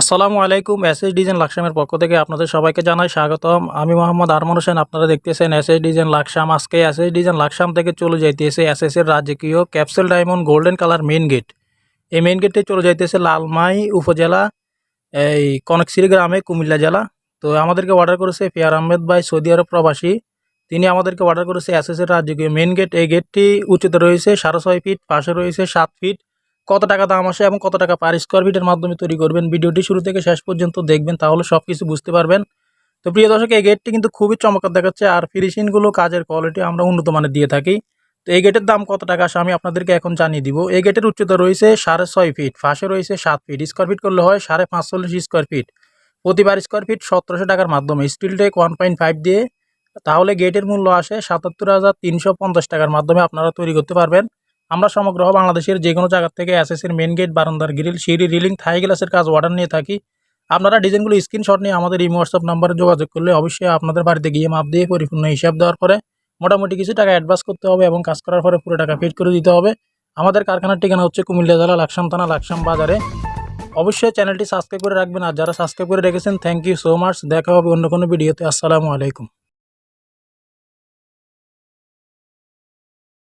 আসসালামু আলাইকুম S S design লাকসামের পক্ষ থেকে আপনাদের সবাইকে জানাই স্বাগতম। আমি মোহাম্মদ আরমান হোসেন, আপনারা দেখতেছেন এস এস ডিজাইন লাকসাম আজকে এস এস ডিজাইন লাকসাম থেকে চলে যাইতেছে এস এস এর রাজকীয় capsule diamond golden colour main gate. এই মেইন গেটে চলে যাইতেছে লালমাই উপজেলা, এই কনকশিরি গ্রামে, কুমিল্লা জেলা। তো আমাদেরকে অর্ডার করেছে ফিয়ার আহমেদ ভাই, সৌদি আরব প্রবাসী। তিনি আমাদেরকে অর্ডার করেছে এস এস এর রাজকীয় মেইন গেট। এই গেটটি উচ্চতা রয়েছে সাড়ে ছয় ফিট, পাশে রয়েছে সাত ফিট। কত টাকা দাম আসে এবং কত টাকা পার স্কোয়ার ফিটের মাধ্যমে তৈরি করবেন। ভিডিওটি শুরু থেকে শেষ পর্যন্ত দেখবেন, তাহলে সব কিছু বুঝতে পারবেন। তো প্রিয় দর্শক, এই গেটটি কিন্তু খুবই চমৎকার দেখাচ্ছে আর ফিনিশিংগুলো কাজের কোয়ালিটি আমরা উন্নত মানের দিয়ে থাকি। তো এই গেটের দাম কত টাকা আসে আমি আপনাদেরকে এখন জানিয়ে দিব। এই গেটের উচ্চতা রয়েছে সাড়ে ছয় ফিট ফাঁসে রয়েছে সাত ফিট স্কোয়ার ফিট করলে হয় সাড়ে পাঁচচল্লিশ স্কোয়ার ফিট প্রতিবার স্কোয়ার ফিট সতেরোশো টাকার মাধ্যমে। Steel tech one point five দিয়ে, তাহলে গেটের মূল্য আসে সাতাত্তর হাজার তিনশো পঞ্চাশ টাকার মাধ্যমে আপনারা তৈরি করতে পারবেন। আমরা সমগ্র বাংলাদেশের যে কোনো জায়গার থেকে এসএসের মেন গেট বারান্দার গ্রিল সিঁড়ি রিলিং থাই গ্লাসের কাজ অর্ডার নিয়ে থাকি। আপনারা ডিজাইনগুলো স্ক্রিনশট নিয়ে আমাদের এই হোয়াটসঅ্যাপ নাম্বারে যোগাযোগ করলে অবশ্যই আপনাদের বাড়িতে গিয়ে মাপ দিয়ে পরিপূর্ণ হিসাব দেওয়ার পরে মোটামুটি কিছু টাকা অ্যাডভান্স করতে হবে এবং কাজ করার পরে পুরো টাকা পেড করে দিতে হবে। আমাদের কারখানার ঠিকানা হচ্ছে কুমিল্লা জেলা লাকসাম থানা লাকসাম বাজারে। অবশ্যই চ্যানেলটি সাবস্ক্রাইব করে রাখবেন। আর যারা সাবস্ক্রাইব করে রেখেছেন থ্যাংক ইউ সো মাচ দেখা হবে অন্য কোনো ভিডিওতে আসসালামু আলাইকুম।